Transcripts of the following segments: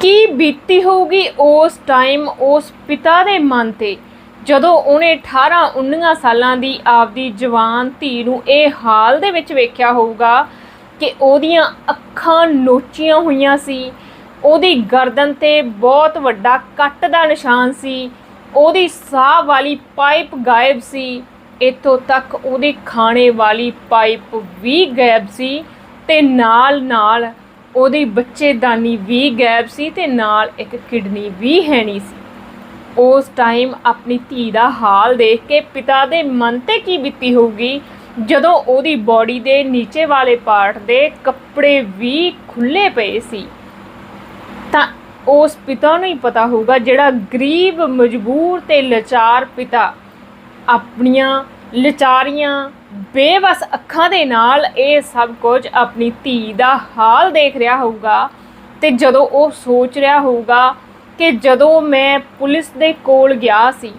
ਕੀ ਬੀਤੀ ਹੋਊਗੀ ਉਸ ਟਾਈਮ ਉਸ ਪਿਤਾ ਦੇ ਮਨ ਤੇ? ਜਦੋਂ ਉਹਨੇ 18 19 ਸਾਲਾਂ ਦੀ ਆਪਦੀ ਜਵਾਨ ਧੀ ਨੂੰ ਇਹ ਹਾਲ ਦੇ ਵਿੱਚ ਵੇਖਿਆ ਹੋਊਗਾ ਕਿ ਉਹਦੀਆਂ ਅੱਖਾਂ ਨੋਚੀਆਂ ਹੋਈਆਂ ਸੀ, ਉਹਦੀ ਗਰਦਨ ਤੇ ਬਹੁਤ ਵੱਡਾ ਕੱਟ ਦਾ ਨਿਸ਼ਾਨ ਸੀ, ਉਹਦੀ ਸਾਹ ਵਾਲੀ ਪਾਈਪ ਗਾਇਬ ਸੀ, ਇੱਥੋਂ ਤੱਕ ਉਹਦੇ ਖਾਣੇ ਵਾਲੀ ਪਾਈਪ ਵੀ ਗਾਇਬ ਸੀ ਤੇ ਨਾਲ ਨਾਲ ਉਹਦੀ ਬੱਚੇਦਾਨੀ ਵੀ ਗਾਇਬ ਸੀ ਤੇ ਨਾਲ ਇੱਕ ਕਿਡਨੀ ਵੀ ਹੈ ਨਹੀਂ ਸੀ। ਉਸ ਟਾਈਮ ਆਪਣੀ ਧੀ ਦਾ ਹਾਲ ਦੇਖ ਕੇ ਪਿਤਾ ਦੇ ਮਨ ਤੇ ਕੀ ਬੀਤੀ ਹੋਊਗੀ? ਜਦੋਂ ਉਹਦੀ ਬਾਡੀ ਦੇ ਨੀਚੇ ਵਾਲੇ ਪਾਰਟ ਦੇ ਕੱਪੜੇ ਵੀ ਖੁੱਲੇ ਪਏ ਸੀ, ਤਾਂ ਉਸ ਪਿਤਾ ਨੂੰ ਹੀ ਪਤਾ ਹੋਊਗਾ ਜਿਹੜਾ ਗਰੀਬ, ਮਜਬੂਰ ਤੇ ਲਾਚਾਰ ਪਿਤਾ ਆਪਣੀਆਂ ਲਚਾਰੀਆਂ, ਬੇਵਸ ਅੱਖਾਂ ਦੇ ਨਾਲ ਇਹ ਸਭ ਕੁਝ ਆਪਣੀ ਧੀ ਦਾ ਹਾਲ ਦੇਖ ਰਿਹਾ ਹੋਊਗਾ ਤੇ ਜਦੋਂ ਉਹ ਸੋਚ ਰਿਹਾ ਹੋਊਗਾ ਕਿ ਜਦੋਂ ਮੈਂ ਪੁਲਿਸ ਦੇ ਕੋਲ ਗਿਆ ਸੀ,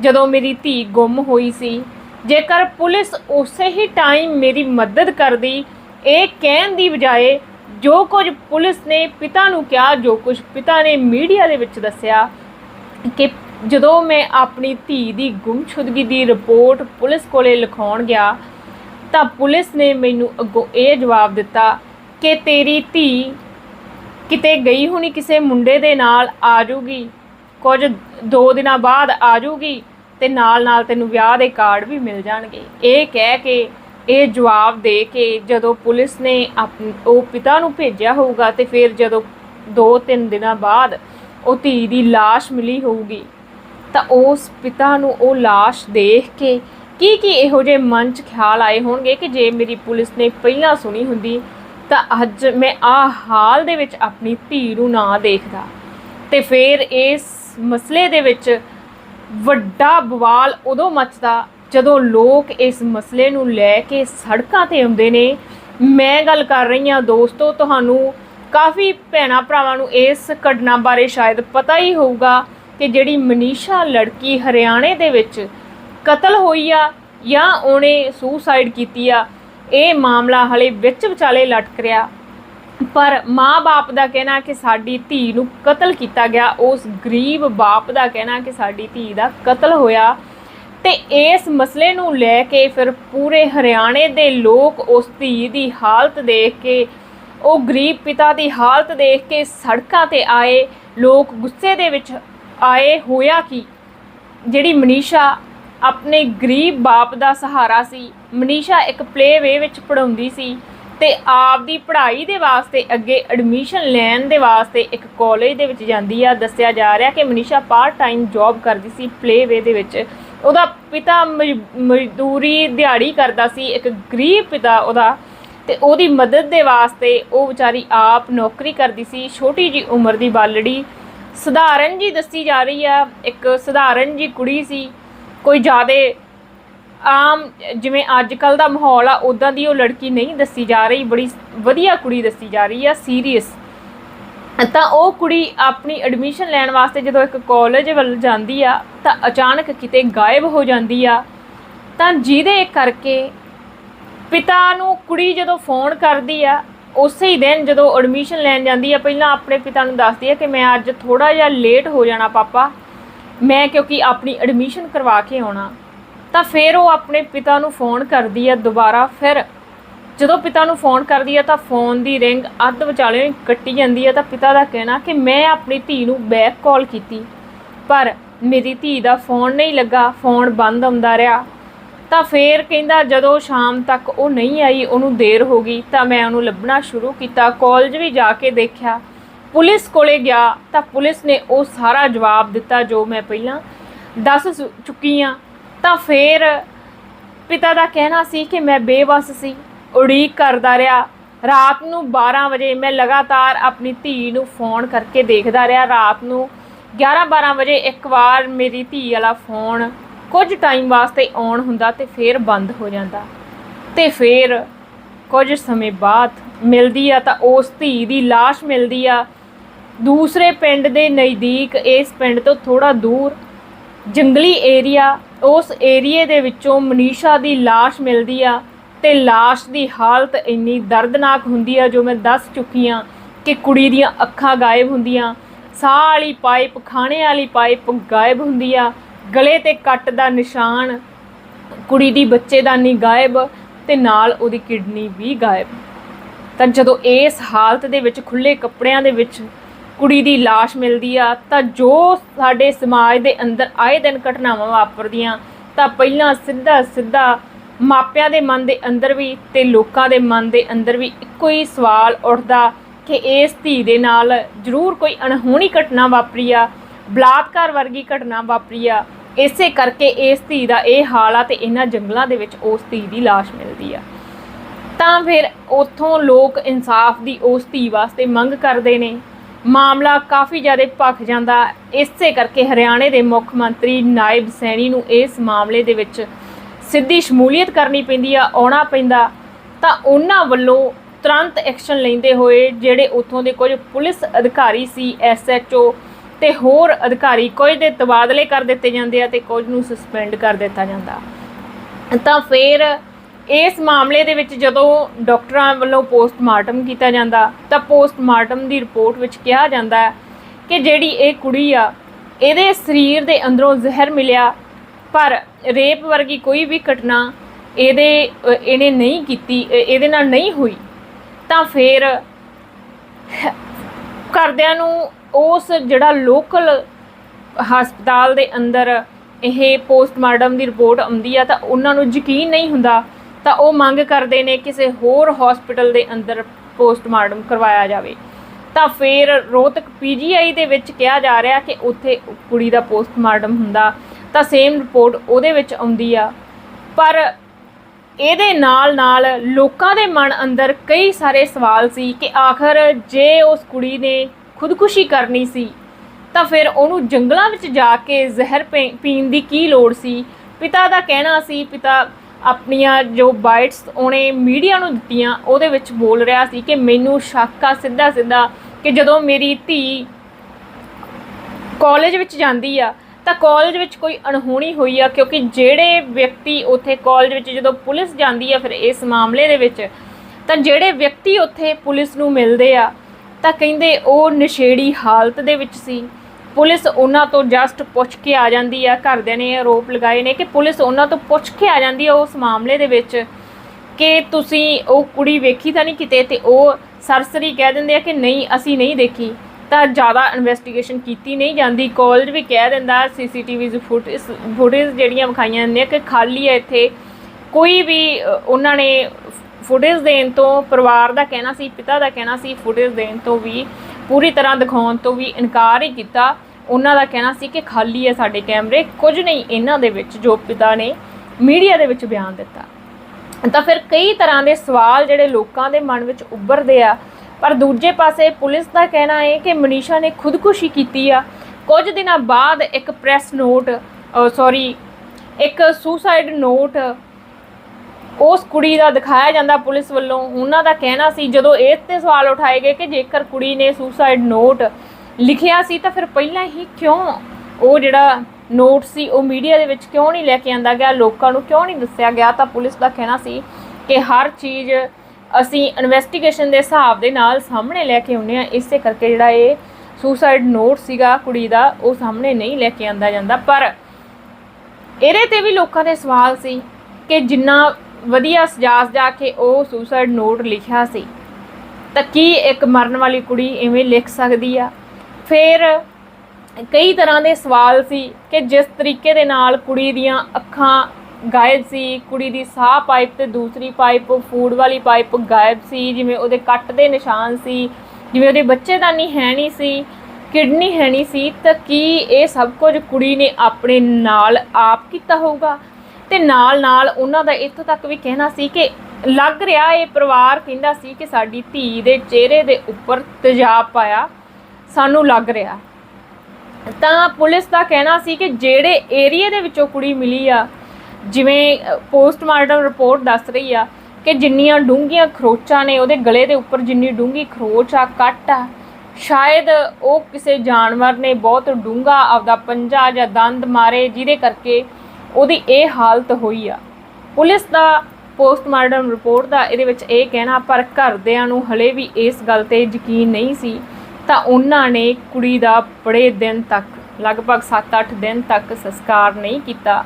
ਜਦੋਂ ਮੇਰੀ ਧੀ ਗੁੰਮ ਹੋਈ ਸੀ, ਜੇਕਰ ਪੁਲਿਸ ਉਸੇ ਹੀ ਟਾਈਮ ਮੇਰੀ ਮਦਦ ਕਰਦੀ, ਇਹ ਕਹਿਣ ਦੀ ਬਜਾਏ ਜੋ ਕੁਝ ਪੁਲਿਸ ਨੇ ਪਿਤਾ ਨੂੰ ਕਿਹਾ, ਜੋ ਕੁਝ ਪਿਤਾ ਨੇ ਮੀਡੀਆ ਦੇ ਵਿੱਚ ਦੱਸਿਆ ਕਿ ਜਦੋਂ ਮੈਂ ਆਪਣੀ ਧੀ ਦੀ ਗੁੰਮਸ਼ੁਦਗੀ ਦੀ ਰਿਪੋਰਟ ਪੁਲਿਸ ਕੋਲੇ ਲਿਖਾਉਣ ਗਿਆ ਤਾਂ ਪੁਲਿਸ ਨੇ ਮੈਨੂੰ ਅੱਗੋਂ ਇਹ ਜਵਾਬ ਦਿੱਤਾ ਕਿ ਤੇਰੀ ਧੀ ਕਿਤੇ ਗਈ ਹੋਣੀ ਕਿਸੇ ਮੁੰਡੇ ਦੇ ਨਾਲ ਆ ਜੂਗੀ ਕੁਝ ਦੋ ਦਿਨਾਂ ਬਾਅਦ ਆ ਜੂਗੀ ਤੇ ਨਾਲ ਨਾਲ ਤੈਨੂੰ ਵਿਆਹ ਦੇ ਕਾਰਡ ਵੀ ਮਿਲ ਜਾਣਗੇ। ਇਹ ਕਹਿ ਕੇ, ਇਹ ਜਵਾਬ ਦੇ ਕੇ ਜਦੋਂ ਪੁਲਿਸ ਨੇ ਆਪ- ਉਹ ਪਿਤਾ ਨੂੰ ਭੇਜਿਆ ਹੋਊਗਾ ਤੇ ਫਿਰ ਜਦੋਂ 2-3 ਦਿਨਾਂ ਬਾਅਦ ਉਹ ਧੀ ਦੀ লাশ ਮਿਲੀ ਹੋਊਗੀ ਤਾਂ ਉਸ ਪਿਤਾ ਨੂੰ ਉਹ লাশ ਦੇਖ ਕੇ ਕੀ ਕੀ ਇਹੋ ਜਿਹੇ ਮਨ 'ਚ ਖਿਆਲ ਆਏ ਹੋਣਗੇ ਕਿ ਜੇ ਮੇਰੀ ਪੁਲਿਸ ਨੇ ਪਹਿਲਾਂ ਸੁਣੀ ਹੁੰਦੀ ਤਾਂ ਅੱਜ ਮੈਂ ਆ ਹਾਲ ਦੇ ਵਿੱਚ ਆਪਣੀ ਧੀ ਨੂੰ ਨਾ ਦੇਖਦਾ। ਤੇ ਫਿਰ ਇਸ ਮਸਲੇ ਦੇ ਵਿੱਚ ਵੱਡਾ ਬਵਾਲ ਉਦੋਂ ਮੱਚਦਾ ਜਦੋਂ ਲੋਕ ਇਸ ਮਸਲੇ ਨੂੰ ਲੈ ਕੇ ਸੜਕਾਂ ਤੇ ਆਉਂਦੇ ਨੇ। ਮੈਂ ਗੱਲ ਕਰ ਰਹੀ ਹਾਂ ਦੋਸਤੋ, ਤੁਹਾਨੂੰ ਕਾਫੀ ਭੈਣਾਂ ਭਰਾਵਾਂ ਨੂੰ ਇਸ ਘਟਨਾ ਬਾਰੇ ਸ਼ਾਇਦ ਪਤਾ ਹੀ ਹੋਊਗਾ ਕਿ ਜਿਹੜੀ ਮਨੀਸ਼ਾ ਲੜਕੀ ਹਰਿਆਣੇ ਦੇ ਵਿੱਚ ਕਤਲ ਹੋਈ ਆ ਜਾਂ ਉਹਨੇ ਸੁਸਾਈਡ ਕੀਤੀ ਆ, ਇਹ ਮਾਮਲਾ ਹਲੇ ਵਿੱਚ ਵਿਚਾਲੇ ਲਟਕ ਰਿਹਾ। ਪਰ ਮਾਂ-ਬਾਪ ਦਾ ਕਹਿਣਾ ਕਿ ਸਾਡੀ ਧੀ ਨੂੰ ਕਤਲ ਕੀਤਾ ਗਿਆ, ਉਸ ਗਰੀਬ ਬਾਪ ਦਾ ਕਹਿਣਾ ਕਿ ਸਾਡੀ ਧੀ ਦਾ ਕਤਲ ਹੋਇਆ। ਤੇ ਇਸ ਮਸਲੇ ਨੂੰ ਲੈ ਕੇ ਫਿਰ ਪੂਰੇ ਹਰਿਆਣੇ ਦੇ ਲੋਕ ਉਸ ਧੀ ਦੀ ਹਾਲਤ ਦੇਖ ਕੇ, ਉਹ ਗਰੀਬ ਪਿਤਾ ਦੀ ਹਾਲਤ ਦੇਖ ਕੇ ਸੜਕਾਂ ਤੇ ਆਏ। ਲੋਕ ਗੁੱਸੇ ਦੇ ਵਿੱਚ ਆਏ ਹੋਇਆ ਕੀ? ਜਿਹੜੀ ਮਨੀਸ਼ਾ ਆਪਣੇ ਗਰੀਬ ਬਾਪ ਦਾ ਸਹਾਰਾ ਸੀ, ਮਨੀਸ਼ਾ ਇੱਕ ਪਲੇਵੇ ਵਿੱਚ ਪੜਾਉਂਦੀ ਸੀ ਤੇ ਆਪ ਦੀ ਪੜ੍ਹਾਈ ਦੇ ਵਾਸਤੇ ਅੱਗੇ ਐਡਮਿਸ਼ਨ ਲੈਣ ਦੇ ਵਾਸਤੇ ਇੱਕ ਕਾਲਜ ਦੇ ਵਿੱਚ ਜਾਂਦੀ ਆ। ਦੱਸਿਆ ਜਾ ਰਿਹਾ ਕਿ ਮਨੀਸ਼ਾ ਪਾਰਟ ਟਾਈਮ ਜੌਬ ਕਰਦੀ ਸੀ ਪਲੇਵੇ ਦੇ ਵਿੱਚ। ਉਹਦਾ ਪਿਤਾ ਮਜ਼- ਮਜ਼ਦੂਰੀ ਦਿਹਾੜੀ ਕਰਦਾ ਸੀ, ਇੱਕ ਗਰੀਬ ਪਿਤਾ ਉਹਦਾ ਤੇ ਉਹਦੀ ਮਦਦ ਦੇ ਵਾਸਤੇ ਉਹ ਵਿਚਾਰੀ ਆਪ ਨੌਕਰੀ ਕਰਦੀ ਸੀ। ਛੋਟੀ ਜੀ ਉਮਰ ਦੀ ਬਾਲੜੀ ਸਧਾਰਨ ਜੀ ਦੱਸੀ ਜਾ ਰਹੀ ਆ, ਇੱਕ ਸਧਾਰਨ ਜੀ ਕੁੜੀ ਸੀ, ਕੋਈ ਜ਼ਿਆਦੇ ਆਮ ਜਿਵੇਂ ਅੱਜ ਕੱਲ ਦਾ ਮਾਹੌਲ ਆ ਉਦਾਂ ਦੀ ਉਹ ਲੜਕੀ ਨਹੀਂ ਦੱਸੀ ਜਾ ਰਹੀ, ਬੜੀ ਵਧੀਆ ਕੁੜੀ ਦੱਸੀ ਜਾ ਰਹੀ ਆ, ਸੀਰੀਅਸ। ਤਾਂ ਉਹ ਕੁੜੀ ਆਪਣੀ ਐਡਮਿਸ਼ਨ ਲੈਣ ਵਾਸਤੇ ਜਦੋਂ ਇੱਕ ਕਾਲਜ ਵੱਲ ਜਾਂਦੀ ਆ, ਤਾਂ ਅਚਾਨਕ ਕਿਤੇ ਗਾਇਬ ਹੋ ਜਾਂਦੀ ਆ। ਤਾਂ ਜਿਹਦੇ ਕਰਕੇ ਪਿਤਾ ਨੂੰ ਕੁੜੀ ਜਦੋਂ ਫੋਨ ਕਰਦੀ ਆ ਉਸੇ ਹੀ ਦਿਨ ਜਦੋਂ ਐਡਮਿਸ਼ਨ ਲੈਣ ਜਾਂਦੀ ਆ, ਪਹਿਲਾਂ ਆਪਣੇ ਪਿਤਾ ਨੂੰ ਦੱਸਦੀ ਆ ਕਿ ਮੈਂ ਅੱਜ ਥੋੜਾ ਜਿਹਾ ਲੇਟ ਹੋ ਜਾਣਾ ਪਾਪਾ। ਮੈਂ ਕਿਉਂਕਿ ਆਪਣੀ ਐਡਮਿਸ਼ਨ ਕਰਵਾ ਕੇ ਆਉਣਾ। ਤਾਂ ਫਿਰ ਉਹ ਆਪਣੇ ਪਿਤਾ ਨੂੰ ਫੋਨ ਕਰਦੀ ਆ ਦੁਬਾਰਾ। ਫਿਰ ਜਦੋਂ ਪਿਤਾ ਨੂੰ ਫੋਨ ਕਰਦੀ ਆ, ਤਾਂ ਫੋਨ ਦੀ ਰਿੰਗ ਅੱਧ ਵਿਚਾਲੇ ਕੱਟੀ ਜਾਂਦੀ ਆ। ਤਾਂ ਪਿਤਾ ਦਾ ਕਹਿਣਾ ਕਿ ਮੈਂ ਆਪਣੀ ਧੀ ਨੂੰ ਬੈਕ ਕਾਲ ਕੀਤੀ, ਪਰ ਮੇਰੀ ਧੀ ਦਾ ਫੋਨ ਨਹੀਂ ਲੱਗਾ। ਫੋਨ ਬੰਦ ਆਉਂਦਾ ਰਿਹਾ। ਤਾਂ ਫੇਰ ਕਹਿੰਦਾ ਜਦੋਂ ਸ਼ਾਮ ਤੱਕ ਉਹ ਨਹੀਂ ਆਈ, ਉਹਨੂੰ ਦੇਰ ਹੋ ਗਈ, ਤਾਂ ਮੈਂ ਉਹਨੂੰ ਲੱਭਣਾ ਸ਼ੁਰੂ ਕੀਤਾ। ਕਾਲਜ ਵੀ ਜਾ ਕੇ ਦੇਖਿਆ। ਪੁਲਿਸ ਕੋਲੇ ਗਿਆ ਤਾਂ ਪੁਲਿਸ ਨੇ ਉਹ ਸਾਰਾ ਜਵਾਬ ਦਿੱਤਾ ਜੋ ਮੈਂ ਪਹਿਲਾਂ ਦੱਸ ਸੁ- ਚੁੱਕੀ ਆ ਤਾਂ ਫੇਰ ਪਿਤਾ ਦਾ ਕਹਿਣਾ ਸੀ ਕਿ ਮੈਂ ਬੇਵਸ ਸੀ, ਉਡੀਕ ਕਰਦਾ ਰਿਹਾ। ਰਾਤ ਨੂੰ 12 ਵਜੇ ਮੈਂ ਲਗਾਤਾਰ ਆਪਣੀ ਧੀ ਨੂੰ ਫੋਨ ਕਰਕੇ ਦੇਖਦਾ ਰਿਹਾ। ਰਾਤ ਨੂੰ 11-12 ਵਜੇ ਇੱਕ ਵਾਰ ਮੇਰੀ ਧੀ ਵਾਲਾ ਫੋਨ ਕੁਝ ਟਾਈਮ ਵਾਸਤੇ ਔਨ ਹੁੰਦਾ ਤੇ ਫੇਰ ਬੰਦ ਹੋ ਜਾਂਦਾ ਤੇ ਫੇਰ ਕੁਝ ਸਮੇਂ ਬਾਅਦ ਮਿਲਦੀ ਆ ਤਾਂ ਉਸ ਧੀ ਦੀ লাশ ਮਿਲਦੀ ਆ ਦੂਸਰੇ ਪਿੰਡ ਦੇ ਨਜ਼ਦੀਕ ਇਸ ਪਿੰਡ ਤੋਂ ਥੋੜਾ ਦੂਰ ਜੰਗਲੀ ਏਰੀਆ ਉਸ ਏਰੀਏ ਦੇ ਵਿੱਚੋਂ ਮਨੀਸ਼ਾ ਦੀ লাশ ਮਿਲਦੀ ਆ ਤੇ লাশ ਦੀ ਹਾਲਤ ਇੰਨੀ ਦਰਦਨਾਕ ਹੁੰਦੀ ਆ ਜੋ ਮੈਂ ਦੱਸ ਚੁੱਕੀ ਆ ਕਿ ਕੁੜੀ ਦੀਆਂ ਅੱਖਾਂ ਗਾਇਬ ਹੁੰਦੀਆਂ ਸਾਹ ਵਾਲੀ ਪਾਈਪ ਖਾਣੇ ਵਾਲੀ ਪਾਈਪ ਗਾਇਬ ਹੁੰਦੀ ਆ ਗਲੇ ਤੇ ਕੱਟ ਦਾ ਨਿਸ਼ਾਨ, ਕੁੜੀ ਦੀ ਬੱਚੇਦਾਨੀ ਗਾਇਬ ਤੇ ਨਾਲ ਉਹਦੀ ਕਿਡਨੀ ਵੀ ਗਾਇਬ। ਤਾਂ ਜਦੋਂ ਇਸ ਹਾਲਤ ਦੇ ਵਿੱਚ ਖੁੱਲੇ ਕੱਪੜਿਆਂ ਦੇ ਵਿੱਚ ਕੁੜੀ ਦੀ লাশ ਮਿਲਦੀ ਆ, ਤਾਂ ਜੋ ਸਾਡੇ ਸਮਾਜ ਦੇ ਅੰਦਰ ਆਏ ਦਿਨ ਘਟਨਾਵਾਂ ਵਾਪਰਦੀਆਂ, ਤਾਂ ਪਹਿਲਾਂ ਸਿੱਧਾ ਸਿੱਧਾ ਮਾਪਿਆਂ ਦੇ ਮਨ ਦੇ ਅੰਦਰ ਵੀ ਤੇ ਲੋਕਾਂ ਦੇ ਮਨ ਦੇ ਅੰਦਰ ਵੀ ਇੱਕੋ ਹੀ ਸਵਾਲ ਉੱਠਦਾ ਕਿ ਇਸ ਧੀ ਦੇ ਨਾਲ ਜ਼ਰੂਰ ਕੋਈ ਅਣਹੋਣੀ ਘਟਨਾ ਵਾਪਰੀ ਆ, ਬਲਾਤਕਾਰ ਵਰਗੀ ਘਟਨਾ ਵਾਪਰੀ ਆ। ਇਸੇ ਕਰਕੇ ਇਸ ਧੀ ਦਾ ਇਹ ਹਾਲ ਆ ਤੇ ਇਹਨਾਂ ਜੰਗਲਾਂ ਦੇ ਵਿੱਚ ਉਸ ਧੀ ਦੀ লাশ ਮਿਲਦੀ ਆ। ਤਾਂ ਫਿਰ ਉੱਥੋਂ ਲੋਕ ਇਨਸਾਫ ਦੀ ਉਸ ਧੀ ਵਾਸਤੇ ਮੰਗ ਕਰਦੇ ਨੇ। ਮਾਮਲਾ ਕਾਫੀ ਜ਼ਿਆਦਾ ਭਖ ਜਾਂਦਾ। ਇਸੇ ਕਰਕੇ ਹਰਿਆਣੇ ਦੇ ਮੁੱਖ ਮੰਤਰੀ ਨਾਇਬ ਸੈਣੀ ਨੂੰ ਇਸ ਮਾਮਲੇ ਦੇ ਵਿੱਚ ਸਿੱਧੀ ਸ਼ਮੂਲੀਅਤ ਕਰਨੀ ਪੈਂਦੀ ਆ, ਆਉਣਾ ਪੈਂਦਾ। ਤਾਂ ਉਹਨਾਂ ਵੱਲੋਂ ਤੁਰੰਤ ਐਕਸ਼ਨ ਲੈਂਦੇ ਹੋਏ ਜਿਹੜੇ ਉੱਥੋਂ ਦੇ ਕੁਝ ਪੁਲਿਸ ਅਧਿਕਾਰੀ ਸੀ ਐਸਐਚਓ ਤੇ ਹੋਰ ਅਧਿਕਾਰੀ ਕੁਝ ਦੇ ਤਬਾਦਲੇ ਕਰ ਦਿੱਤੇ ਜਾਂਦੇ ਆ ਤੇ ਕੁਝ ਨੂੰ ਸਸਪੈਂਡ ਕਰ ਦਿੱਤਾ ਜਾਂਦਾ। ਤਾਂ ਫਿਰ ਇਸ ਮਾਮਲੇ ਦੇ ਵਿੱਚ ਜਦੋਂ ਡਾਕਟਰਾਂ ਵੱਲੋਂ ਪੋਸਟਮਾਰਟਮ ਕੀਤਾ ਜਾਂਦਾ, ਤਾਂ ਪੋਸਟਮਾਰਟਮ ਦੀ ਰਿਪੋਰਟ ਵਿੱਚ ਕਿਹਾ ਜਾਂਦਾ ਹੈ ਕਿ ਜਿਹੜੀ ਇਹ ਕੁੜੀ ਆ, ਇਹਦੇ ਸਰੀਰ ਦੇ ਅੰਦਰੋਂ ਜ਼ਹਿਰ ਮਿਲਿਆ, ਪਰ ਰੇਪ ਵਰਗੀ ਕੋਈ ਵੀ ਘਟਨਾ ਇਹਦੇ, ਇਹਨੇ ਨਹੀਂ ਕੀਤੀ ਇਹਦੇ ਨਾਲ ਨਹੀਂ ਹੋਈ। ਤਾਂ ਫਿਰ ਘਰਦਿਆਂ ਨੂੰ ਉਸ ਜਿਹੜਾ ਲੋਕਲ ਹਸਪਤਾਲ ਦੇ ਅੰਦਰ ਇਹ ਪੋਸਟਮਾਰਟਮ ਦੀ ਰਿਪੋਰਟ ਆਉਂਦੀ ਆ ਤਾਂ ਉਹਨਾਂ ਨੂੰ ਯਕੀਨ ਨਹੀਂ ਹੁੰਦਾ, ਤਾਂ ਉਹ ਮੰਗ ਕਰਦੇ ਨੇ ਕਿਸੇ ਹੋਰ ਹਸਪੀਟਲ ਦੇ ਅੰਦਰ ਪੋਸਟਮਾਰਟਮ ਕਰਵਾਇਆ ਜਾਵੇ। ਤਾਂ ਫਿਰ ਰੋਹਤਕ ਪੀਜੀਆਈ ਦੇ ਵਿੱਚ ਕਿਹਾ ਜਾ ਰਿਹਾ ਕਿ ਉੱਥੇ ਕੁੜੀ ਦਾ ਪੋਸਟਮਾਰਟਮ ਹੁੰਦਾ, ਤਾਂ ਸੇਮ ਰਿਪੋਰਟ ਉਹਦੇ ਵਿੱਚ ਆਉਂਦੀ ਆ। ਪਰ ਇਹਦੇ ਨਾਲ ਨਾਲ ਲੋਕਾਂ ਦੇ ਮਨ ਅੰਦਰ ਕਈ ਸਾਰੇ ਸਵਾਲ ਸੀ ਕਿ ਆਖਰ ਜੇ ਉਸ ਕੁੜੀ ਨੇ ਖੁਦਕੁਸ਼ੀ ਕਰਨੀ ਸੀ, ਤਾਂ ਫਿਰ ਉਹਨੂੰ ਜੰਗਲਾਂ ਵਿੱਚ ਜਾ ਕੇ ਜ਼ਹਿਰ ਪੀ- ਪੀਣ ਦੀ ਕੀ ਲੋੜ ਸੀ? ਪਿਤਾ ਦਾ ਕਹਿਣਾ ਸੀ, ਪਿਤਾ ਆਪਣੀਆਂ ਜੋ ਬਾਈਟਸ ਉਹਨੇ ਮੀਡੀਆ ਨੂੰ ਦਿੱਤੀਆਂ, ਉਹਦੇ ਵਿੱਚ ਬੋਲ ਰਿਹਾ ਸੀ ਕਿ ਮੈਨੂੰ ਸ਼ੱਕ ਆ ਸਿੱਧਾ ਸਿੱਧਾ ਕਿ ਜਦੋਂ ਮੇਰੀ ਧੀ ਕਾਲਜ ਵਿੱਚ ਜਾਂਦੀ ਆ, ਤਾਂ ਕਾਲਜ ਵਿੱਚ ਕੋਈ ਅਣਹੋਣੀ ਹੋਈ ਆ, ਕਿਉਂਕਿ ਜਿਹੜੇ ਵਿਅਕਤੀ ਉੱਥੇ ਕਾਲਜ ਵਿੱਚ ਜਦੋਂ ਪੁਲਿਸ ਜਾਂਦੀ ਆ ਫਿਰ ਇਸ ਮਾਮਲੇ ਦੇ ਵਿੱਚ, ਤਾਂ ਜਿਹੜੇ ਵਿਅਕਤੀ ਉੱਥੇ ਪੁਲਿਸ ਨੂੰ ਮਿਲਦੇ ਆ ਤਾਂ ਕਹਿੰਦੇ ਉਹ ਨਸ਼ੇੜੀ ਹਾਲਤ ਦੇ ਵਿੱਚ ਸੀ। ਪੁਲਿਸ ਉਹਨਾਂ ਤੋਂ ਜਸਟ ਪੁੱਛ ਕੇ ਆ ਜਾਂਦੀ ਆ। ਘਰਦਿਆਂ ਨੇ ਆਰੋਪ ਲਗਾਏ ਨੇ ਕਿ ਪੁਲਿਸ ਉਹਨਾਂ ਤੋਂ ਪੁੱਛ ਕੇ ਆ ਜਾਂਦੀ ਆ ਉਸ ਮਾਮਲੇ ਦੇ ਵਿੱਚ ਕਿ ਤੁਸੀਂ ਉਹ ਕੁੜੀ ਵੇਖੀ ਤਾਂ ਨਹੀਂ ਕਿਤੇ ਤੇ ਉਹ ਸਰਸਰੀ ਕਹਿ ਦਿੰਦੇ ਆ ਕਿ ਨਹੀਂ, ਅਸੀਂ ਨਹੀਂ ਦੇਖੀ। ਤਾਂ ਜ਼ਿਆਦਾ ਇਨਵੈਸਟੀਗੇਸ਼ਨ ਕੀਤੀ ਨਹੀਂ ਜਾਂਦੀ। ਕਾਲਜ ਵੀ ਕਹਿ ਦਿੰਦਾ ਸੀਸੀਟੀਵੀਜ਼ ਫੁਟੇਜ ਫੁਟੇਜ ਜਿਹੜੀਆਂ ਵਿਖਾਈਆਂ ਜਾਂਦੀਆਂ ਕਿ ਖਾਲੀ ਹੈ ਇੱਥੇ। ਕੋਈ ਵੀ ਉਹਨਾਂ ਨੇ ਫੁਟੇਜ ਦੇਣ ਤੋਂ, ਪਰਿਵਾਰ ਦਾ ਕਹਿਣਾ ਸੀ, ਪਿਤਾ ਦਾ ਕਹਿਣਾ ਸੀ ਫੁਟੇਜ ਦੇਣ ਤੋਂ ਵੀ, ਪੂਰੀ ਤਰ੍ਹਾਂ ਦਿਖਾਉਣ ਤੋਂ ਵੀ ਇਨਕਾਰ ਹੀ ਕੀਤਾ। ਉਹਨਾਂ ਦਾ ਕਹਿਣਾ ਸੀ ਕਿ ਖਾਲੀ ਹੈ ਸਾਡੇ ਕੈਮਰੇ, ਕੁਝ ਨਹੀਂ ਇਹਨਾਂ ਦੇ ਵਿੱਚ ਜੋ ਪਿਤਾ ਨੇ ਮੀਡੀਆ ਦੇ ਵਿੱਚ ਬਿਆਨ ਦਿੱਤਾ। ਤਾਂ ਫਿਰ ਕਈ ਤਰ੍ਹਾਂ ਦੇ ਸਵਾਲ ਜਿਹੜੇ ਲੋਕਾਂ ਦੇ ਮਨ ਵਿੱਚ ਉੱਭਰਦੇ ਆ, ਪਰ ਦੂਜੇ ਪਾਸੇ ਪੁਲਿਸ ਦਾ ਕਹਿਣਾ ਹੈ ਕਿ ਮਨੀਸ਼ਾ ਨੇ ਖੁਦਕੁਸ਼ੀ ਕੀਤੀ ਆ। ਕੁਝ ਦਿਨਾਂ ਬਾਅਦ ਇੱਕ ਪ੍ਰੈਸ ਨੋਟ ਸੌਰੀ ਇੱਕ ਸੁਸਾਈਡ ਨੋਟ ਉਸ ਕੁੜੀ ਦਾ ਦਿਖਾਇਆ ਜਾਂਦਾ ਪੁਲਿਸ ਵੱਲੋਂ। ਉਹਨਾਂ ਦਾ ਕਹਿਣਾ ਸੀ, ਜਦੋਂ ਇਸ ਤੇ ਸਵਾਲ ਉਠਾਏ ਗਏ ਕਿ ਜੇਕਰ ਕੁੜੀ ਨੇ ਸੁਸਾਈਡ ਨੋਟ ਲਿਖਿਆ ਸੀ ਤਾਂ ਫਿਰ ਪਹਿਲਾਂ ਹੀ ਕਿਉਂ ਉਹ ਜਿਹੜਾ ਨੋਟ ਸੀ, ਉਹ ਮੀਡੀਆ ਦੇ ਵਿੱਚ ਕਿਉਂ ਨਹੀਂ ਲੈ ਕੇ ਆਂਦਾ ਗਿਆ, ਲੋਕਾਂ ਨੂੰ ਕਿਉਂ ਨਹੀਂ ਦੱਸਿਆ ਗਿਆ? ਤਾਂ ਪੁਲਿਸ ਦਾ ਕਹਿਣਾ ਸੀ ਕਿ ਹਰ ਚੀਜ਼ ਅਸੀਂ ਇਨਵੈਸਟੀਗੇਸ਼ਨ ਦੇ ਹਿਸਾਬ ਦੇ ਨਾਲ ਸਾਹਮਣੇ ਲੈ ਕੇ ਆਉਂਦੇ ਆ ਇਸੇ ਕਰਕੇ ਜਿਹੜਾ ਇਹ ਸੁਸਾਈਡ ਨੋਟ ਸੀਗਾ ਕੁੜੀ ਦਾ, ਉਹ ਸਾਹਮਣੇ ਨਹੀਂ ਲੈ ਕੇ ਆਂਦਾ ਜਾਂਦਾ। ਪਰ ਇਹਦੇ ਤੇ ਵੀ ਲੋਕਾਂ ਦੇ ਸਵਾਲ ਸੀ ਕਿ ਜਿੰਨਾ ਵਧੀਆ ਸਜਾ ਸਜਾ ਕੇ ਉਹ ਸੁਸਾਈਡ ਨੋਟ ਲਿਖਿਆ ਸੀ। ਤਾਂ ਕੀ ਇੱਕ ਮਰਨ ਵਾਲੀ ਕੁੜੀ ਐਵੇਂ ਲਿਖ ਸਕਦੀ ਆ? ਫਿਰ ਕਈ ਤਰ੍ਹਾਂ ਦੇ ਸਵਾਲ ਸੀ ਕਿ ਜਿਸ ਤਰੀਕੇ ਦੇ ਨਾਲ ਕੁੜੀ ਦੀਆਂ ਅੱਖਾਂ ਗਾਇਬ ਸੀ, ਕੁੜੀ ਦੀ ਸਾਹ ਪਾਈਪ ਤੇ ਦੂਸਰੀ ਪਾਈਪ, ਫੂਡ ਵਾਲੀ ਪਾਈਪ ਗਾਇਬ ਸੀ, ਜਿਵੇਂ ਉਹਦੇ ਕੱਟ ਦੇ ਨਿਸ਼ਾਨ ਸੀ, ਜਿਵੇਂ ਉਹਦੇ ਬੱਚੇਦਾਨੀ ਹੈ ਨਹੀਂ ਸੀ, ਕਿਡਨੀ ਹੈ ਨਹੀਂ ਸੀ, ਤਾਂ ਕੀ ਇਹ ਸਭ ਕੁਝ ਕੁੜੀ ਨੇ ਆਪਣੇ ਨਾਲ ਆਪ ਕੀਤਾ ਹੋਊਗਾ? ਤੇ ਨਾਲ ਨਾਲ ਉਹਨਾਂ ਦਾ ਇੱਥੋਂ ਤੱਕ ਵੀ ਕਹਿਣਾ ਸੀ ਕਿ ਲੱਗ ਰਿਹਾ ਇਹ ਪਰਿਵਾਰ ਕਹਿੰਦਾ ਸੀ ਕਿ ਸਾਡੀ ਧੀ ਦੇ ਚਿਹਰੇ ਦੇ ਉੱਪਰ ਤੇਜ਼ਾਬ ਪਾਇਆ, ਸਾਨੂੰ ਲੱਗ ਰਿਹਾ। ਤਾਂ ਪੁਲਿਸ ਦਾ ਕਹਿਣਾ ਸੀ ਕਿ ਜਿਹੜੇ ਏਰੀਏ ਦੇ ਵਿੱਚੋਂ ਕੁੜੀ ਮਿਲੀ ਆ, ਜਿਵੇਂ ਪੋਸਟਮਾਰਟਮ ਰਿਪੋਰਟ ਦੱਸ ਰਹੀ ਆ ਕਿ ਜਿੰਨੀਆਂ ਡੂੰਘੀਆਂ ਖਰੋਚਾਂ ਨੇ, ਉਹਦੇ ਗਲੇ ਦੇ ਉੱਪਰ ਜਿੰਨੀ ਡੂੰਘੀ ਖਰੋਚ ਆ, ਕੱਟ ਆ, ਸ਼ਾਇਦ ਉਹ ਕਿਸੇ ਜਾਨਵਰ ਨੇ ਬਹੁਤ ਡੂੰਘਾ ਆਪਦਾ ਪੰਜਾ ਜਾਂ ਦੰਦ ਮਾਰੇ, ਜਿਹਦੇ ਕਰਕੇ ਉਹਦੀ ਇਹ ਹਾਲਤ ਹੋਈ ਆ। ਪੁਲਿਸ ਦਾ ਪੋਸਟਮਾਰਟਮ ਰਿਪੋਰਟ ਦਾ ਇਹਦੇ ਵਿੱਚ ਇਹ ਕਹਿਣਾ, ਪਰ ਘਰਦਿਆਂ ਨੂੰ ਹਲੇ ਵੀ ਇਸ ਗੱਲ ਤੇ ਯਕੀਨ ਨਹੀਂ ਸੀ, ਤਾਂ ਉਹਨਾਂ ਨੇ ਕੁੜੀ ਦਾ ਬੜੇ ਦਿਨ ਤੱਕ, ਲਗਭਗ 7-8 ਦਿਨ ਤੱਕ ਸੰਸਕਾਰ ਨਹੀਂ ਕੀਤਾ।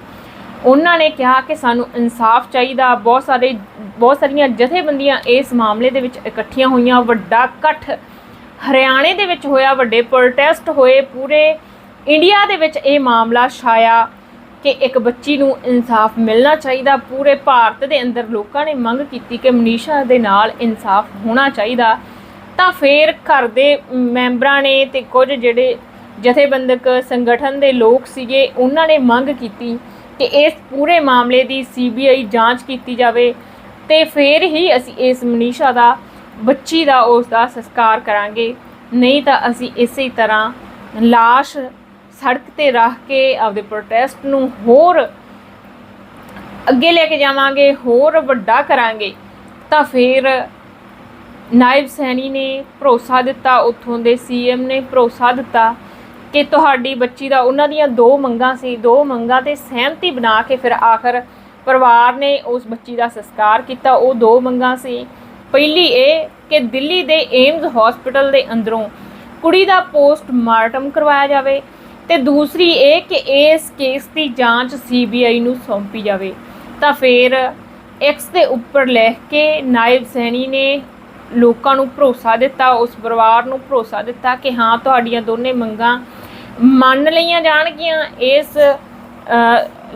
ਉਹਨਾਂ ਨੇ ਕਿਹਾ ਕਿ ਸਾਨੂੰ ਇਨਸਾਫ ਚਾਹੀਦਾ, ਬਹੁਤ ਸਾਰੇ, ਬਹੁਤ ਸਾਰੀਆਂ ਜਥੇਬੰਦੀਆਂ ਇਸ ਮਾਮਲੇ ਦੇ ਵਿੱਚ ਇਕੱਠੀਆਂ ਹੋਈਆਂ, ਵੱਡਾ ਇਕੱਠ ਹਰਿਆਣੇ ਦੇ ਵਿੱਚ ਹੋਇਆ, ਵੱਡੇ ਪ੍ਰੋਟੈਸਟ ਹੋਏ, ਪੂਰੇ ਇੰਡੀਆ ਦੇ ਵਿੱਚ ਇਹ ਮਾਮਲਾ ਛਾਇਆ। ਕਿ ਇੱਕ ਬੱਚੀ ਨੂੰ ਇਨਸਾਫ ਮਿਲਣਾ ਚਾਹੀਦਾ। ਪੂਰੇ ਭਾਰਤ ਦੇ ਅੰਦਰ ਲੋਕਾਂ ਨੇ ਮੰਗ ਕੀਤੀ ਕਿ ਮਨੀਸ਼ਾ ਦੇ ਨਾਲ ਇਨਸਾਫ ਹੋਣਾ ਚਾਹੀਦਾ। ਤਾਂ ਫਿਰ ਘਰ ਦੇ ਮੈਂਬਰਾਂ ਨੇ ਤੇ ਕੁਝ ਜਿਹੜੇ ਜਥੇਬੰਦਕ ਸੰਗਠਨ ਦੇ ਲੋਕ ਸੀਗੇ, ਉਹਨਾਂ ਨੇ ਮੰਗ ਕੀਤੀ ਕਿ ਇਸ ਪੂਰੇ ਮਾਮਲੇ ਦੀ ਸੀਬੀਆਈ ਜਾਂਚ ਕੀਤੀ ਜਾਵੇ। ਤੇ ਫਿਰ ਹੀ ਅਸੀਂ ਇਸ ਮਨੀਸ਼ਾ ਦਾ, ਬੱਚੀ ਦਾ ਉਸ ਦਾ ਸੰਸਕਾਰ ਕਰਾਂਗੇ। ਨਹੀਂ ਤਾਂ ਅਸੀਂ ਇਸੇ ਤਰ੍ਹਾਂ ਲਾਸ਼ ਸੜਕ ਤੇ ਰੱਖ ਕੇ ਆਪਦੇ ਪ੍ਰੋਟੈਸਟ ਨੂੰ ਹੋਰ ਅੱਗੇ ਲੈ ਕੇ ਜਾਵਾਂਗੇ, ਹੋਰ ਵੱਡਾ ਕਰਾਂਗੇ, ਤਾਂ ਫਿਰ ਨਾਇਬ ਸੈਣੀ ਨੇ ਭਰੋਸਾ ਦਿੱਤਾ, ਉੱਥੋਂ ਦੇ ਸੀਐਮ ਨੇ ਭਰੋਸਾ ਦਿੱਤਾ ਕਿ ਤੁਹਾਡੀ ਬੱਚੀ ਦਾ, ਉਹਨਾਂ ਦੀਆਂ ਦੋ ਮੰਗਾਂ ਸੀ, ਦੋ ਮੰਗਾਂ ਤੇ ਸਹਿਮਤੀ ਬਣਾ ਕੇ ਫਿਰ ਆਖਰ ਪਰਿਵਾਰ ਨੇ ਉਸ ਬੱਚੀ ਦਾ ਸੰਸਕਾਰ ਕੀਤਾ, ਉਹ ਦੋ ਮੰਗਾਂ ਸੀ। ਪਹਿਲੀ ਇਹ ਕਿ ਦਿੱਲੀ ਦੇ ਏਮਜ਼ ਹਸਪੀਟਲ ਦੇ ਅੰਦਰੋਂ ਕੁੜੀ ਦਾ ਪੋਸਟਮਾਰਟਮ ਕਰਵਾਇਆ ਜਾਵੇ ਤੇ ਦੂਸਰੀ ਇਹ ਕਿ ਇਸ ਕੇਸ ਦੀ ਜਾਂਚ ਸੀਬੀਆਈ ਨੂੰ ਸੌਂਪੀ ਜਾਵੇ। ਤਾਂ ਫਿਰ ਐਕਸ ਦੇ ਉੱਪਰ ਲਿਖ ਕੇ ਨਾਇਬ ਸੈਣੀ ਨੇ ਲੋਕਾਂ ਨੂੰ ਭਰੋਸਾ ਦਿੱਤਾ, ਉਸ ਪਰਿਵਾਰ ਨੂੰ ਭਰੋਸਾ ਦਿੱਤਾ ਕਿ ਹਾਂ, ਤੁਹਾਡੀਆਂ ਦੋਨੇ ਮੰਗਾਂ ਮੰਨ ਲਈਆਂ ਜਾਣਗੀਆਂ। ਇਸ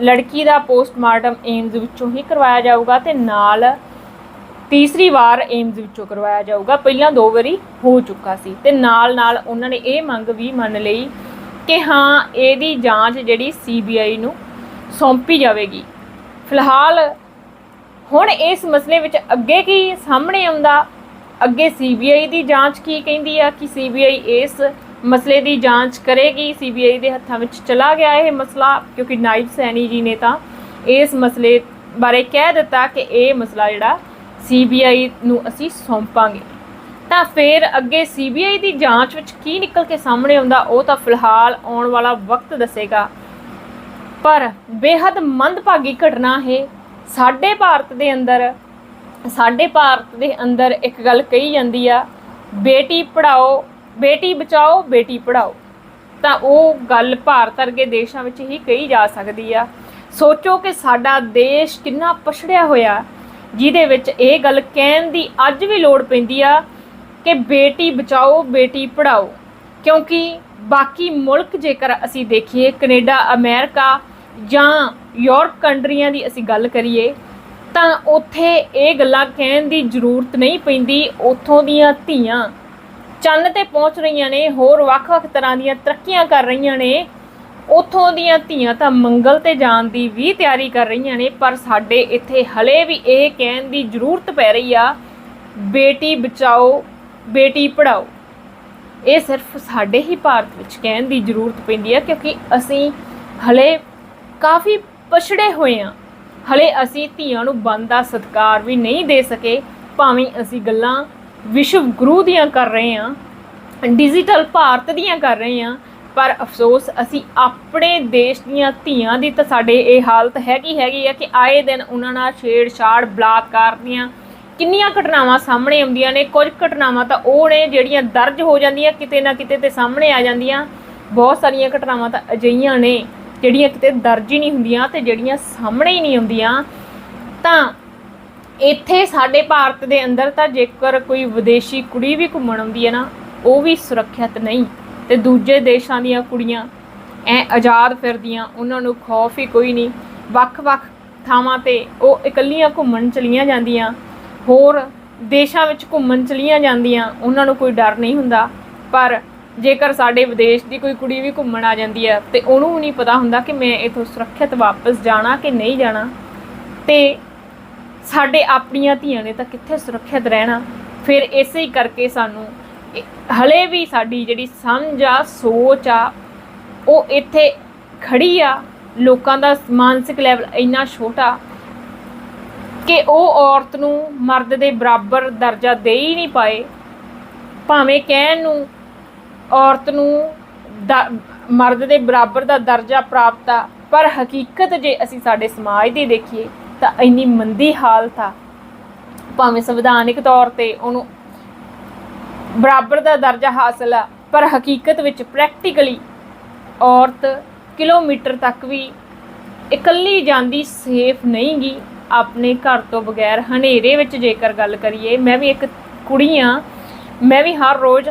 ਲੜਕੀ ਦਾ ਪੋਸਟਮਾਰਟਮ ਏਮਜ਼ ਵਿੱਚੋਂ ਹੀ ਕਰਵਾਇਆ ਜਾਊਗਾ ਤੇ ਨਾਲ ਤੀਸਰੀ ਵਾਰ ਏਮਜ਼ ਵਿੱਚੋਂ ਕਰਵਾਇਆ ਜਾਊਗਾ। ਪਹਿਲਾਂ ਦੋ ਵਾਰੀ ਹੋ ਚੁੱਕਾ ਸੀ ਤੇ ਨਾਲ ਨਾਲ ਉਹਨਾਂ ਨੇ ਇਹ ਮੰਗ ਵੀ ਮੰਨ ਲਈ ਕਿ ਹਾਂ, ਇਹਦੀ ਜਾਂਚ ਜਿਹੜੀ ਸੀਬੀਆਈ ਨੂੰ ਸੌਂਪੀ ਜਾਵੇਗੀ। ਫਿਲਹਾਲ ਹੁਣ ਇਸ ਮਸਲੇ ਵਿੱਚ ਅੱਗੇ ਕੀ ਸਾਹਮਣੇ ਆਉਂਦਾ? ਅੱਗੇ ਸੀਬੀਆਈ ਦੀ ਜਾਂਚ ਕੀ ਕਹਿੰਦੀ ਆ ਕਿ ਸੀਬੀਆਈ ਇਸ ਮਸਲੇ ਦੀ ਜਾਂਚ ਕਰੇਗੀ? ਸੀਬੀਆਈ ਦੇ ਹੱਥਾਂ ਵਿੱਚ ਚਲਾ ਗਿਆ ਇਹ ਮਸਲਾ? ਕਿਉਂਕਿ ਨਾਇਬ ਸੈਣੀ ਜੀ ਨੇ ਤਾਂ ਇਸ ਮਸਲੇ ਬਾਰੇ ਕਹਿ ਦਿੱਤਾ ਕਿ ਇਹ ਮਸਲਾ ਜਿਹੜਾ ਸੀਬੀਆਈ ਨੂੰ ਅਸੀਂ ਸੌਂਪਾਂਗੇ। ਤਾਂ ਫਿਰ ਅੱਗੇ ਸੀਬੀਆਈ ਦੀ ਜਾਂਚ ਵਿੱਚ ਕੀ ਨਿਕਲ ਕੇ ਸਾਹਮਣੇ ਆਉਂਦਾ, ਉਹ ਤਾਂ ਫਿਲਹਾਲ ਆਉਣ ਵਾਲਾ ਵਕਤ ਦੱਸੇਗਾ। ਪਰ ਬੇहद ਮੰਦਭਾਗੀ ਘਟਨਾ ਹੈ ਸਾਡੇ ਭਾਰਤ ਦੇ ਅੰਦਰ, ਸਾਡੇ ਭਾਰਤ ਦੇ ਅੰਦਰ ਇੱਕ ਗੱਲ ਕਹੀ ਜਾਂਦੀ ਆ, ਬੇਟੀ ਪੜਾਓ ਬੇਟੀ ਬਚਾਓ, ਬੇਟੀ ਪੜਾਓ ਤਾਂ ਉਹ ਗੱਲ ਭਾਰਤ ਵਰਗੇ ਦੇਸ਼ਾਂ ਵਿੱਚ ਹੀ ਕਹੀ ਜਾ ਸਕਦੀ ਆ। ਸੋਚੋ ਕਿ ਸਾਡਾ ਦੇਸ਼ ਕਿੰਨਾ ਪਛੜਿਆ ਹੋਇਆ, ਜਿਹਦੇ ਵਿੱਚ ਇਹ ਗੱਲ ਕਹਿਣ ਦੀ ਅੱਜ ਵੀ ਲੋੜ ਪੈਂਦੀ ਆ ਕਿ ਬੇਟੀ ਬਚਾਓ, ਬੇਟੀ ਪੜਾਓ ਕਿਉਂਕਿ ਬਾਕੀ ਮੁਲਕ ਜੇਕਰ ਅਸੀਂ ਦੇਖੀਏ, ਕੈਨੇਡਾ, ਅਮਰੀਕਾ ਜਾਂ ਯੂਰਪ ਕੰਟਰੀਆਂ ਦੀ ਅਸੀਂ ਗੱਲ ਕਰੀਏ, ਤਾਂ ਉੱਥੇ ਇਹ ਗੱਲਾਂ ਕਹਿਣ ਦੀ ਜ਼ਰੂਰਤ ਨਹੀਂ ਪੈਂਦੀ, ਉੱਥੋਂ ਦੀਆਂ ਧੀਆਂ ਚੰਨ ਤੇ ਪਹੁੰਚ ਰਹੀਆਂ ਨੇ, ਹੋਰ ਵੱਖ-ਵੱਖ ਤਰ੍ਹਾਂ ਦੀਆਂ ਤਰੱਕੀਆਂ ਕਰ ਰਹੀਆਂ ਨੇ। ਉੱਥੋਂ ਦੀਆਂ ਧੀਆਂ ਤਾਂ ਮੰਗਲ ਤੇ ਜਾਣ ਦੀ ਵੀ ਤਿਆਰੀ ਕਰ ਰਹੀਆਂ ਨੇ, ਪਰ ਸਾਡੇ ਇੱਥੇ ਹਲੇ ਵੀ ਇਹ ਕਹਿਣ ਦੀ ਜ਼ਰੂਰਤ ਪੈ ਰਹੀ ਆ, ਬੇਟੀ ਬਚਾਓ ਬੇਟੀ ਪੜਾਓ ਇਹ ਸਿਰਫ ਸਾਡੇ ਹੀ ਭਾਰਤ ਵਿੱਚ ਕਹਿਣ ਦੀ ਜ਼ਰੂਰਤ ਪੈਂਦੀ ਹੈ ਕਿਉਂਕਿ ਅਸੀਂ ਹਲੇ ਕਾਫੀ ਪਛੜੇ ਹੋਏ ਹਾਂ ਹਲੇ ਅਸੀਂ ਧੀਆਂ ਨੂੰ ਬਣਦਾ ਸਤਿਕਾਰ ਵੀ ਨਹੀਂ ਦੇ ਸਕੇ, ਭਾਵੇਂ ਅਸੀਂ ਗੱਲਾਂ ਵਿਸ਼ਵ ਗੁਰੂ ਦੀਆਂ ਕਰ ਰਹੇ ਹਾਂ ਡਿਜੀਟਲ ਭਾਰਤ ਦੀਆਂ ਕਰ ਰਹੇ ਹਾਂ ਪਰ ਅਫਸੋਸ, ਅਸੀਂ ਆਪਣੇ ਦੇਸ਼ ਦੀਆਂ ਧੀਆਂ ਦੀ ਤਾਂ ਸਾਡੇ ਇਹ ਹਾਲਤ ਹੈਗੀ ਹੈਗੀ ਆ ਕਿ ਆਏ ਦਿਨ ਉਹਨਾਂ ਨਾਲ ਛੇੜਛਾੜ, ਬਲਾਤਕਾਰ ਦੀਆਂ ਕਿੰਨੀਆਂ ਘਟਨਾਵਾਂ ਸਾਹਮਣੇ ਆਉਂਦੀਆਂ ਨੇ, ਕੁਝ ਘਟਨਾਵਾਂ ਤਾਂ ਉਹ ਨੇ ਜਿਹੜੀਆਂ ਦਰਜ ਹੋ ਜਾਂਦੀਆਂ, ਕਿਤੇ ਨਾ ਕਿਤੇ ਤੇ ਸਾਹਮਣੇ ਆ ਜਾਂਦੀਆਂ। ਬਹੁਤ ਸਾਰੀਆਂ ਘਟਨਾਵਾਂ ਤਾਂ ਅਜਿਹੀਆਂ ਨੇ, ਜਿਹੜੀਆਂ ਕਿਤੇ ਦਰਜ ਹੀ ਨਹੀਂ ਹੁੰਦੀਆਂ ਤੇ ਜਿਹੜੀਆਂ ਸਾਹਮਣੇ ਹੀ ਨਹੀਂ ਆਉਂਦੀਆਂ। ਤਾਂ ਇੱਥੇ ਸਾਡੇ ਭਾਰਤ ਦੇ ਅੰਦਰ ਤਾਂ ਜੇਕਰ ਕੋਈ ਵਿਦੇਸ਼ੀ ਕੁੜੀ ਵੀ ਘੁੰਮਣ ਆਉਂਦੀ ਹੈ ਨਾ, ਉਹ ਵੀ ਸੁਰੱਖਿਅਤ ਨਹੀਂ। ਤੇ ਦੂਜੇ ਦੇਸ਼ਾਂ ਦੀਆਂ ਕੁੜੀਆਂ ਐ ਆਜ਼ਾਦ ਫਿਰਦੀਆਂ, ਉਹਨਾਂ ਨੂੰ ਖੌਫ ਹੀ ਕੋਈ ਨਹੀਂ। ਵੱਖ-ਵੱਖ ਥਾਵਾਂ ਤੇ ਉਹ ਇਕੱਲੀਆਂ ਘੁੰਮਣ ਚਲੀਆਂ ਜਾਂਦੀਆਂ। ਹੋਰ ਦੇਸ਼ਾਂ ਵਿੱਚ ਘੁੰਮਣ ਚਲੀਆਂ ਜਾਂਦੀਆਂ, ਉਹਨਾਂ ਨੂੰ ਕੋਈ ਡਰ ਨਹੀਂ ਹੁੰਦਾ। ਪਰ ਜੇਕਰ ਸਾਡੇ ਵਿਦੇਸ਼ ਦੀ ਕੋਈ ਕੁੜੀ ਵੀ ਘੁੰਮਣ ਆ ਜਾਂਦੀ ਹੈ, ਤੇ ਉਹਨੂੰ ਨਹੀਂ ਪਤਾ ਹੁੰਦਾ ਕਿ ਮੈਂ ਇਥੋਂ ਸੁਰੱਖਿਅਤ ਵਾਪਸ ਜਾਣਾ ਕਿ ਨਹੀਂ ਜਾਣਾ। ਤੇ ਸਾਡੇ ਆਪਣੀਆਂ ਧੀਆਂ ਨੇ ਤਾਂ ਕਿੱਥੇ ਸੁਰੱਖਿਅਤ ਰਹਿਣਾ? ਫਿਰ ਇਸੇ ਹੀ ਕਰਕੇ ਸਾਨੂੰ ਹਲੇ ਵੀ ਸਾਡੀ ਜਿਹੜੀ ਸਮਝ ਆ, ਸੋਚ ਆ, ਉਹ ਇੱਥੇ ਖੜੀ ਆ। ਲੋਕਾਂ ਦਾ ਮਾਨਸਿਕ ਲੈਵਲ ਇੰਨਾ ਛੋਟਾ ਕਿ ਉਹ ਔਰਤ ਨੂੰ ਮਰਦ ਦੇ ਬਰਾਬਰ ਦਰਜਾ ਦੇ ਹੀ ਨਹੀਂ ਪਾਏ, ਭਾਵੇਂ ਕਹਿਣ ਨੂੰ ਔਰਤ ਨੂੰ ਦ- ਮਰਦ ਦੇ ਬਰਾਬਰ ਦਾ ਦਰਜਾ ਪ੍ਰਾਪਤ ਆ, ਪਰ ਹਕੀਕਤ ਜੇ ਅਸੀਂ ਸਾਡੇ ਸਮਾਜ ਦੀ ਦੇਖੀਏ ਤਾਂ ਇੰਨੀ ਮੰਦੀ ਹਾਲਤ ਆ। ਭਾਵੇਂ ਸੰਵਿਧਾਨਿਕ ਤੌਰ ਤੇ ਉਹਨੂੰ ਬਰਾਬਰ ਦਾ ਦਰਜਾ ਹਾਸਲ ਆ, ਪਰ ਹਕੀਕਤ ਵਿੱਚ ਪ੍ਰੈਕਟੀਕਲੀ ਔਰਤ ਕਿਲੋਮੀਟਰ ਤੱਕ ਵੀ ਇਕੱਲੀ ਜਾਂਦੀ ਸੇਫ ਨਹੀਂ ਗੀ ਆਪਣੇ ਘਰ ਤੋਂ ਬਗੈਰ ਹਨੇਰੇ ਵਿੱਚ ਜੇਕਰ ਗੱਲ ਕਰੀਏ, ਮੈਂ ਵੀ ਇੱਕ ਕੁੜੀ ਆ ਮੈਂ ਵੀ ਹਰ ਰੋਜ਼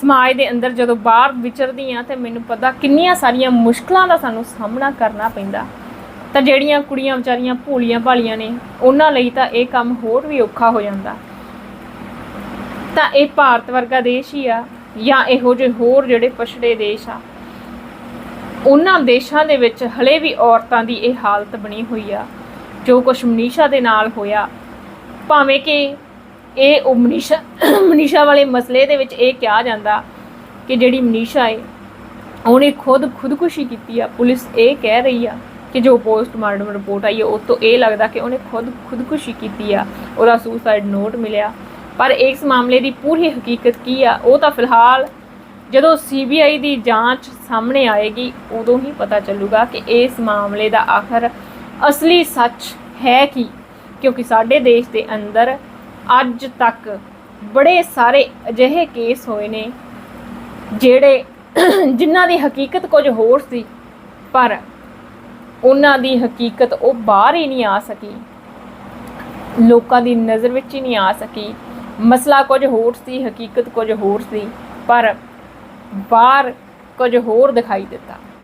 ਸਮਾਜ ਦੇ ਅੰਦਰ ਜਦੋਂ ਬਾਹਰ ਵਿਚਰਦੀ ਆ ਤੇ ਮੈਨੂੰ ਪਤਾ ਕਿੰਨੀਆਂ ਸਾਰੀਆਂ ਮੁਸ਼ਕਲਾਂ ਦਾ ਸਾਨੂੰ ਸਾਹਮਣਾ ਕਰਨਾ ਪੈਂਦਾ। ਤਾਂ ਜਿਹੜੀਆਂ ਕੁੜੀਆਂ ਵਿਚਾਰੀਆਂ ਭੋਲੀਆਂ ਭਾਲੀਆਂ ਨੇ, ਉਹਨਾਂ ਲਈ ਤਾਂ ਇਹ ਕੰਮ ਹੋਰ ਵੀ ਔਖਾ ਹੋ ਜਾਂਦਾ। ਤਾਂ ਇਹ ਭਾਰਤ ਵਰਗਾ ਦੇਸ਼ ਹੀ ਆ, ਜਾਂ ਇਹੋ ਜਿਹੇ ਹੋਰ ਜਿਹੜੇ ਪਛੜੇ ਦੇਸ਼ ਆ। ਉਹਨਾਂ ਦੇਸ਼ਾਂ ਦੇ ਵਿੱਚ ਹਲੇ ਵੀ ਔਰਤਾਂ ਦੀ ਇਹ ਹਾਲਤ ਬਣੀ ਹੋਈ ਆ। ਜੋ ਕੁਛ ਮਨੀਸ਼ਾ ਦੇ ਨਾਲ ਹੋਇਆ, ਭਾਵੇਂ ਕਿ ਇਹ ਉਹ ਮਨੀਸ਼ਾ ਮਨੀਸ਼ਾ ਵਾਲੇ ਮਸਲੇ ਦੇ ਵਿੱਚ ਇਹ ਕਿਹਾ ਜਾਂਦਾ ਕਿ ਜਿਹੜੀ ਮਨੀਸ਼ਾ ਹੈ ਉਹਨੇ ਖੁਦ ਖੁਦਕੁਸ਼ੀ ਕੀਤੀ ਆ। ਪੁਲਿਸ ਇਹ ਕਹਿ ਰਹੀ ਆ ਕਿ ਜੋ ਪੋਸਟਮਾਰਟਮ ਰਿਪੋਰਟ ਆਈ ਹੈ ਉਹ ਤੋਂ ਇਹ ਲੱਗਦਾ ਕਿ ਉਹਨੇ ਖੁਦ ਖੁਦਕੁਸ਼ੀ ਕੀਤੀ ਆ, ਉਹਦਾ ਸੁਸਾਈਡ ਨੋਟ ਮਿਲਿਆ। ਪਰ ਇਸ ਮਾਮਲੇ ਦੀ ਪੂਰੀ ਹਕੀਕਤ ਕੀ ਆ, ਉਹ ਤਾਂ ਫਿਲਹਾਲ ਜਦੋਂ ਸੀਬੀਆਈ ਦੀ ਜਾਂਚ ਸਾਹਮਣੇ ਆਏਗੀ, ਉਦੋਂ ਹੀ ਪਤਾ ਚੱਲੂਗਾ ਕਿ ਇਸ ਮਾਮਲੇ ਦਾ ਆਖਰ ਅਸਲੀ ਸੱਚ ਹੈ ਕੀ? ਕਿਉਂਕਿ ਸਾਡੇ ਦੇਸ਼ ਦੇ ਅੰਦਰ ਅੱਜ ਤੱਕ ਬੜੇ ਸਾਰੇ ਅਜਿਹੇ ਕੇਸ ਹੋਏ ਨੇ ਜਿਹੜੇ ਜਿਨ੍ਹਾਂ ਦੀ ਹਕੀਕਤ ਕੁਝ ਹੋਰ ਸੀ, ਪਰ ਉਹਨਾਂ ਦੀ ਹਕੀਕਤ ਉਹ ਬਾਹਰ ਹੀ ਨਹੀਂ ਆ ਸਕੀ। ਲੋਕਾਂ ਦੀ ਨਜ਼ਰ ਵਿੱਚ ਹੀ ਨਹੀਂ ਆ ਸਕੀ। ਮਸਲਾ ਕੁਝ ਹੋਰ ਸੀ, ਹਕੀਕਤ ਕੁਝ ਹੋਰ ਸੀ, ਪਰ ਬਾਹਰ ਕੁਝ ਹੋਰ ਦਿਖਾਈ ਦਿੱਤਾ।